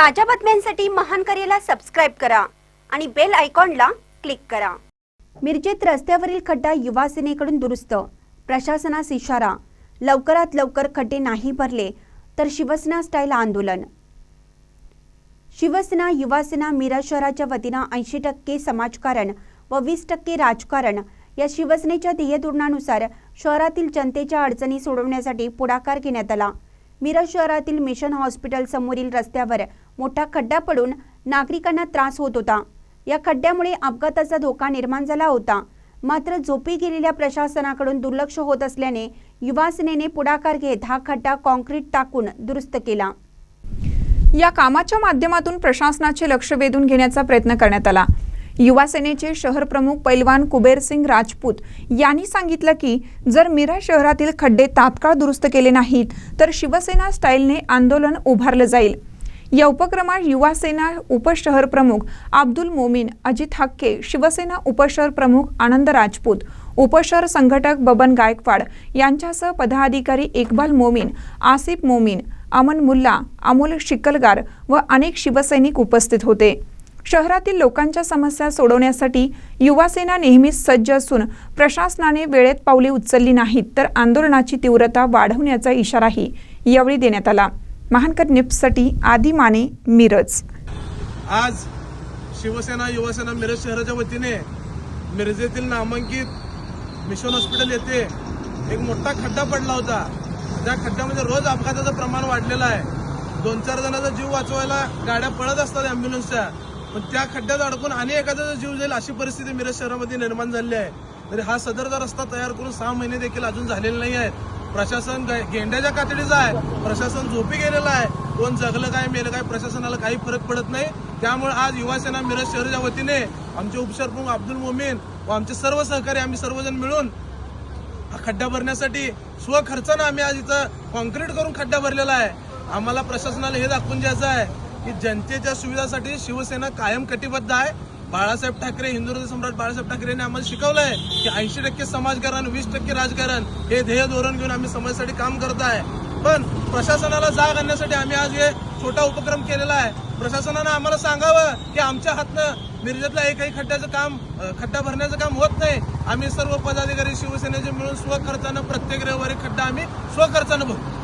ताज्या बातम्यांसाठी महान करेला सबस्क्राईब करा आणि बेल आयकॉनला क्लिक करा. मिरजेत रस्त्यावरील खड्डा युवा सेनेकडून दुरुस्त. प्रशासनास इशारा. लवकरात लवकर खड्डे नाही भरले तर शिवसेना स्टाईल आंदोलन. शिवसेना युवासेना मिरज शहराच्या वतीनं ऐंशी टक्के समाजकारण व वीस टक्के राजकारण या शिवसेनेच्या ध्येय धोरणानुसार शहरातील जनतेच्या अडचणी सोडवण्यासाठी पुढाकार घेण्यात आला. मिरज शहरातील मिशन हॉस्पिटल समोरील रस्त्यावर मोठा खड्डा पडून नागरिकांना त्रास होत होता. या खड्ड्यामुळे अपघाताचा धोका निर्माण झाला होता. मात्र झोपी गेलेल्या प्रशासनाकडून दुर्लक्ष होत असल्याने युवासेनेने पुढाकार घेत हा खड्डा कॉन्क्रीट टाकून दुरुस्त केला. या कामाच्या माध्यमातून प्रशासनाचे लक्ष वेधून घेण्याचा प्रयत्न करण्यात आला. युवा सेनेचे शहर प्रमुख पैलवान कुबेरसिंग राजपूत यांनी सांगितलं की जर मीरा शहरातील खड्डे तात्काळ दुरुस्त केले नाहीत तर शिवसेना स्टाईलने आंदोलन उभारलं जाईल. या उपक्रमात युवा सेना उपशहर प्रमुख अब्दुल मोमीन अजित हक्के शिवसेना उपशहर प्रमुख आनंद राजपूत उपशहर संघटक बबन गायकवाड यांच्यासह पदाधिकारी इक्बाल मोमीन आसिफ मोमीन अमन मुल्ला अमोल शिकलगार व अनेक शिवसैनिक उपस्थित होते. शहरातील लोकांच्या समस्या सोडवण्यासाठी युवासेना नेहमीच सज्ज असून प्रशासनाने वेळेत पावले उचलली नाहीत तर आंदोलनाची तीव्रता वाढवण्याचा इशाराही यावेळी देण्यात आला. महानकर निप्ससाठी आदी माने मिरज. आज शिवसेना युवासेना मिरज शहराच्या वतीने मिरजेतील नामांकित मिशन हॉस्पिटल येथे एक मोठा खड्डा पडला होता. त्या खड्ड्यामध्ये रोज अपघाताचं प्रमाण वाढलेलं आहे. दोन चार जणांचा जीव वाचवायला गाड्या पळत असतात ॲम्ब्युलन्सच्या पण त्या खड्ड्यात अडकून आणि एखाद्याचा जीव जाईल अशी परिस्थिती मिरज शहरामध्ये निर्माण झाली आहे. तरी हा सदरचा रस्ता तयार करून सहा महिने देखील अजून झालेले नाही आहेत प्रशासन गेंड्याच्या कातडीचं आहे. प्रशासन झोपी गेलेलं आहे. कोण जगलं काय मेलं काय प्रशासनाला काही फरक पडत नाही. त्यामुळे आज युवासेना मिरज शहराच्या वतीने आमचे उपसरप्रमुख अब्दुल मोमीन व आमचे सर्व सहकारी आम्ही सर्वजण मिळून हा खड्डा भरण्यासाठी स्वखर्चानं आम्ही आज इथं कॉन्क्रीट करून खड्डा भरलेला आहे. आम्हाला प्रशासनाला हे दाखवून द्यायचं आहे. की जनतेच्या सुविधासाठी शिवसेना कायम कटिबद्ध आहे. बाळासाहेब ठाकरे हिंदुत्व सम्राट बाळासाहेब ठाकरे यांनी आम्हाला शिकवलंय की ऐंशी टक्के समाजकारण वीस टक्के राजकारण हे ध्येय धोरण घेऊन आम्ही समाजासाठी काम करत आहे. पण प्रशासनाला जाग आणण्यासाठी आम्ही आज हे छोटा उपक्रम केलेला आहे. प्रशासनानं आम्हाला सांगावं की आमच्या हातनं मिरजेतला एकही खड्ड्याचं काम खड्डा भरण्याचं काम होत नाही. आम्ही सर्व पदाधिकारी शिवसेनेचे मिळून स्वखर्चानं प्रत्येक रविवारी खड्डा आम्ही स्वखर्चानं भरतो.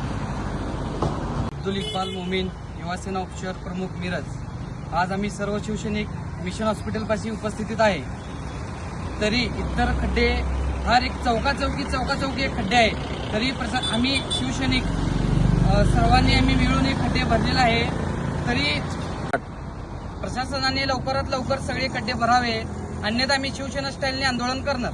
अब्दुल इक्बाल मोमीन युवासेना उपचार प्रमुख मिरज. आज आम्ही सर्व शिवसैनिक मिशन हॉस्पिटलपाशी उपस्थितीत आहे. तरी इतर खड्डे हर एक चौका चौकी चौका चौकी एक खड्डे आहे. तरी प्रसा आम्ही शिवसैनिक सर्वांनी आम्ही मिळून हे खड्डे भरलेले आहे. तरी प्रशासनाने लवकरात लवकर सगळे खड्डे भरावे. अन्यथा आम्ही शिवसेना स्टाईलने आंदोलन करणार.